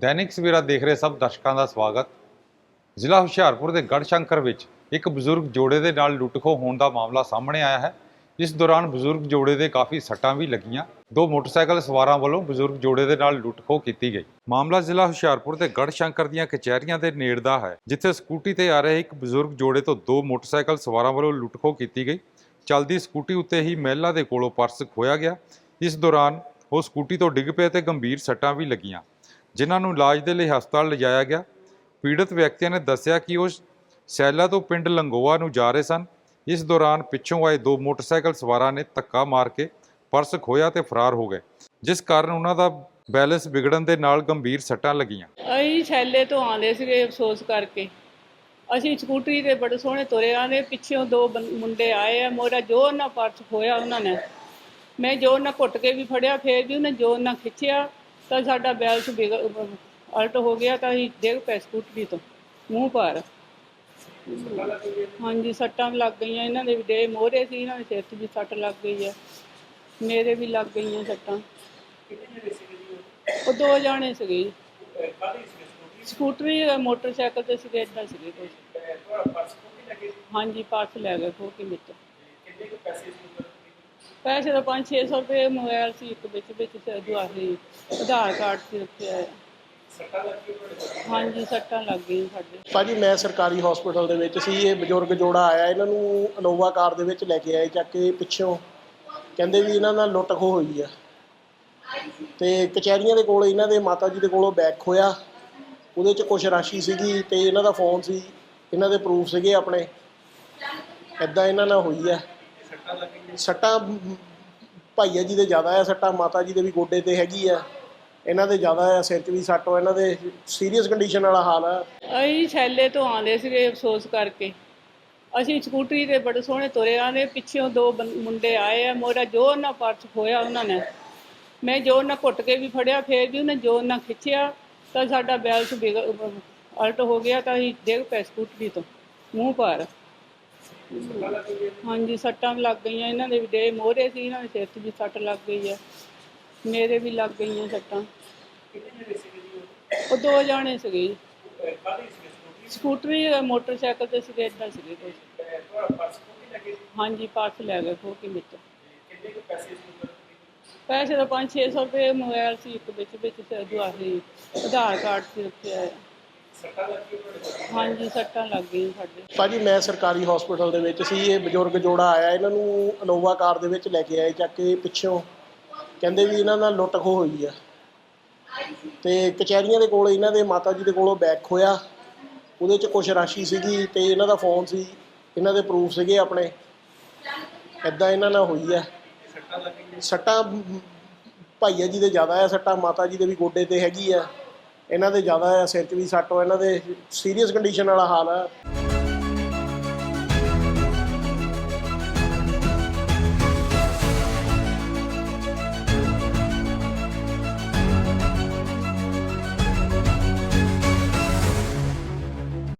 ਦੈਨਿਕ ਸਵੇਰਾ ਦੇਖ ਰਹੇ ਸਭ ਦਰਸ਼ਕਾਂ ਦਾ ਸਵਾਗਤ। ਜ਼ਿਲ੍ਹਾ ਹੁਸ਼ਿਆਰਪੁਰ ਦੇ ਗੜਸ਼ੰਕਰ ਵਿੱਚ ਇੱਕ ਬਜ਼ੁਰਗ ਜੋੜੇ ਦੇ ਨਾਲ ਲੁੱਟਖੋ ਹੋਣ ਦਾ ਮਾਮਲਾ ਸਾਹਮਣੇ ਆਇਆ ਹੈ। ਇਸ ਦੌਰਾਨ ਬਜ਼ੁਰਗ ਜੋੜੇ ਦੇ ਕਾਫੀ ਸੱਟਾਂ ਵੀ ਲੱਗੀਆਂ। ਦੋ ਮੋਟਰਸਾਈਕਲ ਸਵਾਰਾਂ ਵੱਲੋਂ ਬਜ਼ੁਰਗ ਜੋੜੇ ਦੇ ਨਾਲ ਲੁੱਟਖੋ ਕੀਤੀ ਗਈ। ਮਾਮਲਾ ਜ਼ਿਲ੍ਹਾ ਹੁਸ਼ਿਆਰਪੁਰ ਦੇ ਗੜਸ਼ੰਕਰ ਦੀਆਂ ਕਚਹਿਰੀਆਂ ਦੇ ਨੇੜ ਦਾ ਹੈ, ਜਿੱਥੇ ਸਕੂਟੀ ਤੇ ਆ ਰਹੇ ਇੱਕ ਬਜ਼ੁਰਗ ਜੋੜੇ ਤੋਂ ਦੋ ਮੋਟਰਸਾਈਕਲ ਸਵਾਰਾਂ ਵੱਲੋਂ ਲੁੱਟਖੋ ਕੀਤੀ ਗਈ। ਚਲਦੀ ਸਕੂਟੀ ਉੱਤੇ ਹੀ ਮਹਿਲਾ ਦੇ ਕੋਲੋਂ ਪਰਸ ਖੋਇਆ ਗਿਆ। ਇਸ ਦੌਰਾਨ ਉਹ ਸਕੂਟੀ ਤੋਂ ਡਿੱਗ ਪਏ ਤੇ ਗੰਭੀਰ ਸੱਟਾਂ ਵੀ ਲੱਗੀਆਂ। ਜਿਨ੍ਹਾਂ ਨੂੰ ਇਲਾਜ ਦੇ ਲਈ ਹਸਪਤਾਲ ਲਿਜਾਇਆ ਗਿਆ। ਪੀੜਤ ਵਿਅਕਤੀਆਂ ਨੇ ਦੱਸਿਆ ਕਿ ਉਹ ਸੈਲਾ ਤੋਂ ਪਿੰਡ ਲੰਗੋਆ ਨੂੰ ਜਾ ਰਹੇ ਸਨ। ਇਸ ਦੌਰਾਨ ਪਿੱਛੋਂ ਆਏ ਦੋ ਮੋਟਰਸਾਈਕਲ ਸਵਾਰਾਂ ਨੇ ਧੱਕਾ ਮਾਰ ਕੇ ਪਰਸ ਖੋਇਆ ਤੇ ਫਰਾਰ ਹੋ ਗਏ, ਜਿਸ ਕਾਰਨ ਉਹਨਾਂ ਦਾ ਬੈਲੈਂਸ ਵਿਗੜਨ ਦੇ ਨਾਲ ਗੰਭੀਰ ਸੱਟਾਂ ਲੱਗੀਆਂ। ਅਸੀਂ ਛੈਲੇ ਤੋਂ ਆਉਂਦੇ ਸੀਗੇ ਅਫਸੋਸ ਕਰਕੇ। ਅਸੀਂ ਸਕੂਟਰੀ ਤੇ ਬੜੇ ਸੋਹਣੇ ਤੁਰੇ ਆਂਦੇ ਪਿੱਛੋਂ ਦੋ ਮੁੰਡੇ ਆਏ ਆ ਮੋਰਾ ਜੋ ਉਹਨਾਂ ਪਰਸ ਖੋਇਆ ਉਹਨਾਂ ਨੇ। ਮੈਂ ਜੋ ਉਹਨਾਂ ਘੁੱਟ ਕੇ ਵੀ ਫੜਿਆ, ਫੇਰ ਵੀ ਉਹਨੇ ਜੋ ਉਹਨਾਂ ਖਿੱਚਿਆ ਤਾਂ ਸਾਡਾ ਬੈਲੈਂਸ ਵਿਗੜ ਅਲਟ ਹੋ ਗਿਆ ਤਾਂ ਅਸੀਂ ਡਿੱਗ ਪਏ ਸਕੂਟਰੀ ਤੋਂ ਮੂੰਹ ਪਰ ਹਾਂਜੀ ਸੱਟਾਂ ਵੀ ਲੱਗ ਗਈਆਂ ਇਹਨਾਂ ਦੇ ਵੀ ਦੇ ਮੋਹਰੇ ਸੀ ਇਹਨਾਂ ਦੇ ਸਿਰ 'ਚ ਵੀ ਸੱਟ ਲੱਗ ਗਈ ਹੈ ਮੇਰੇ ਵੀ ਲੱਗ ਗਈਆਂ ਸੱਟਾਂ। ਉਹ ਦੋ ਜਾਣੇ ਸੀਗੇ ਜੀ। ਸਕੂਟਰੀ ਅ, ਮੋਟਰਸਾਈਕਲ ਤੇ ਸੀਗੇ ਏਦਾਂ ਸੀਗੇ ਕੁਛ। ਹਾਂਜੀ ਪਰਸ ਲੈ ਗਏ ਖੋ ਕੇ ਵਿੱਚ ਪੈਸੇ ਤਾਂ 5-600 ਰੁਪਏ ਮੋਬਾਈਲ ਸੀ ਇੱਕ ਵਿੱਚ ਵਿੱਚ ਤੇ ਦੁਆ ਸੀ ਆਧਾਰ ਕਾਰਡ ਸੀ ਰੱਖਿਆ ਹੈ ਹਾਂਜੀ ਸੱਟਾਂ ਲੱਗ ਗਈਆਂ ਸਾਡੇ। ਭਾਜੀ ਮੈਂ ਸਰਕਾਰੀ ਹਸਪੀਟਲ ਦੇ ਵਿੱਚ ਸੀ ਇਹ ਬਜ਼ੁਰਗ ਜੋੜਾ ਆਇਆ ਇਹਨਾਂ ਨੂੰ ਇਨੋਵਾ ਕਾਰ ਦੇ ਵਿੱਚ ਲੈ ਕੇ ਆਏ ਚੱਕ ਕੇ ਪਿੱਛੋਂ। ਕਹਿੰਦੇ ਵੀ ਇਹਨਾਂ ਨਾਲ ਲੁੱਟ ਖੋਹ ਹੋਈ ਆ। ਤੇ ਕਚਹਿਰੀਆਂ ਦੇ ਕੋਲ ਇਹਨਾਂ ਦੇ ਮਾਤਾ ਜੀ ਦੇ ਕੋਲੋਂ ਬੈਗ ਖੋਇਆ ਉਹਦੇ 'ਚ ਕੁਝ ਰਾਸ਼ੀ ਸੀਗੀ ਤੇ ਇਹਨਾਂ ਦਾ ਫੋਨ ਸੀ ਇਹਨਾਂ ਦੇ ਪ੍ਰੂਫ ਸੀਗੇ ਆਪਣੇ। ਐਦਾਂ ਇਹਨਾਂ ਨਾਲ ਹੋਈ ਆ। ਸੱਟਾਂ ਭਾਈਆ ਜੀ ਦੇ ਜ਼ਿਆਦਾ ਆ, ਸੱਟਾਂ ਮਾਤਾ ਜੀ ਦੇ ਵੀ ਗੋਡੇ ਤੇ ਹੈਗੀ ਆ। ਇਹਨਾਂ ਦੇ ਜ਼ਿਆਦਾ ਆ, ਸਿਰ 'ਚ ਵੀ ਸੱਟ ਆ, ਇਹਨਾਂ ਦੇ ਸੀਰੀਅਸ ਕੰਡੀਸ਼ਨ ਵਾਲਾ ਹਾਲ ਆ। ਅਸੀਂ ਛੈਲੇ ਤੋਂ ਆਉਂਦੇ ਸੀਗੇ ਅਫਸੋਸ ਕਰਕੇ। ਅਸੀਂ ਸਕੂਟਰੀ ਤੇ ਬੜੇ ਸੋਹਣੇ ਤੁਰੇ ਆਂਦੇ ਪਿੱਛੋਂ ਦੋ ਮੁੰਡੇ ਆਏ ਆ, ਮੋਰਾ ਜੋ ਉਹਨਾਂ ਪਰਸ ਖੋਇਆ ਉਹਨਾਂ ਨੇ। ਮੈਂ ਜੋ ਉਹਨਾਂ ਘੁੱਟ ਕੇ ਵੀ ਫੜਿਆ, ਫੇਰ ਵੀ ਉਹਨੇ ਜੋ ਉਹਨਾਂ ਖਿੱਚਿਆ, ਤਾਂ ਸਾਡਾ ਬੈਲੈਂਸ ਅਲਟ ਹੋ ਗਿਆ, ਤਾਂ ਅਸੀਂ ਡਿੱਗ ਪਏ ਸਕੂਟਰੀ ਤੋਂ, ਮੂੰਹ ਪਰ ਹਾਂਜੀ ਸੱਟਾਂ ਵੀ ਲੱਗ ਗਈਆਂ। ਇਹਨਾਂ ਦੇ ਵੀ ਦੇ ਮੋਹਰੇ ਸੀ ਇਹਨਾਂ ਦੇ ਸਿਰ 'ਚ ਵੀ ਸੱਟ ਲੱਗ ਗਈ ਹੈ ਮੇਰੇ ਵੀ ਲੱਗ ਗਈਆਂ ਸੱਟਾਂ। ਉਹ ਦੋ ਜਾਣੇ ਸੀਗੇ ਜੀ। ਸਕੂਟਰੀ ਅ, ਮੋਟਰਸਾਈਕਲ ਤੇ ਸੀਗੇ ਏਦਾਂ ਸੀਗੇ ਕੁਛ। ਹਾਂਜੀ ਪਰਸ ਲੈ ਗਏ ਖੋ ਕੇ ਵਿੱਚ। ਪੈਸੇ ਤਾਂ 5-600 ਰੁਪਏ ਮੋਬਾਈਲ ਸੀ ਇੱਕ ਵਿੱਚ ਵਿੱਚ ਤੇ ਦੁਆ ਆਧਾਰ ਕਾਰਡ ਸੀ ਰੱਖਿਆ ਹੈ ਹਾਂਜੀ ਸੱਟਾਂ ਲੱਗ ਗਈਆਂ ਸਾਡੇ। ਭਾਜੀ ਮੈਂ ਸਰਕਾਰੀ ਹਸਪੀਟਲ ਦੇ ਵਿੱਚ ਸੀ ਇਹ ਬਜ਼ੁਰਗ ਜੋੜਾ ਆਇਆ ਇਹਨਾਂ ਨੂੰ ਇਨੋਵਾ ਕਾਰ ਦੇ ਵਿੱਚ ਲੈ ਕੇ ਆਏ ਚੱਕ ਕੇ ਪਿੱਛੋਂ। ਕਹਿੰਦੇ ਵੀ ਇਹਨਾਂ ਨਾਲ ਲੁੱਟ ਖੋਹ ਹੋਈ ਆ। ਤੇ ਕਚਹਿਰੀਆਂ ਦੇ ਕੋਲ ਇਹਨਾਂ ਦੇ ਮਾਤਾ ਜੀ ਦੇ ਕੋਲੋਂ ਬੈਗ ਖੋਇਆ ਉਹਦੇ 'ਚ ਕੁਝ ਰਾਸ਼ੀ ਸੀਗੀ ਤੇ ਇਹਨਾਂ ਦਾ ਫੋਨ ਸੀ ਇਹਨਾਂ ਦੇ ਪ੍ਰੂਫ ਸੀਗੇ ਆਪਣੇ। ਐਦਾਂ ਇਹਨਾਂ ਨਾਲ ਹੋਈ ਆ। ਸੱਟਾਂ ਮ, ਭਾਈਆ ਜੀ ਦੇ ਜ਼ਿਆਦਾ ਆ ਸੱਟਾਂ ਮਾਤਾ ਜੀ ਦੇ ਵੀ ਗੋਡੇ ਤੇ ਹੈਗੀ ਆ। ਇਹਨਾਂ ਦੇ ਜ਼ਿਆਦਾ ਸਿਰ 'ਚ ਵੀ ਸੱਟ ਹੋ ਇਹਨਾਂ ਦੇ ਸੀਰੀਅਸ ਕੰਡੀਸ਼ਨ ਵਾਲਾ ਹਾਲ ਆ।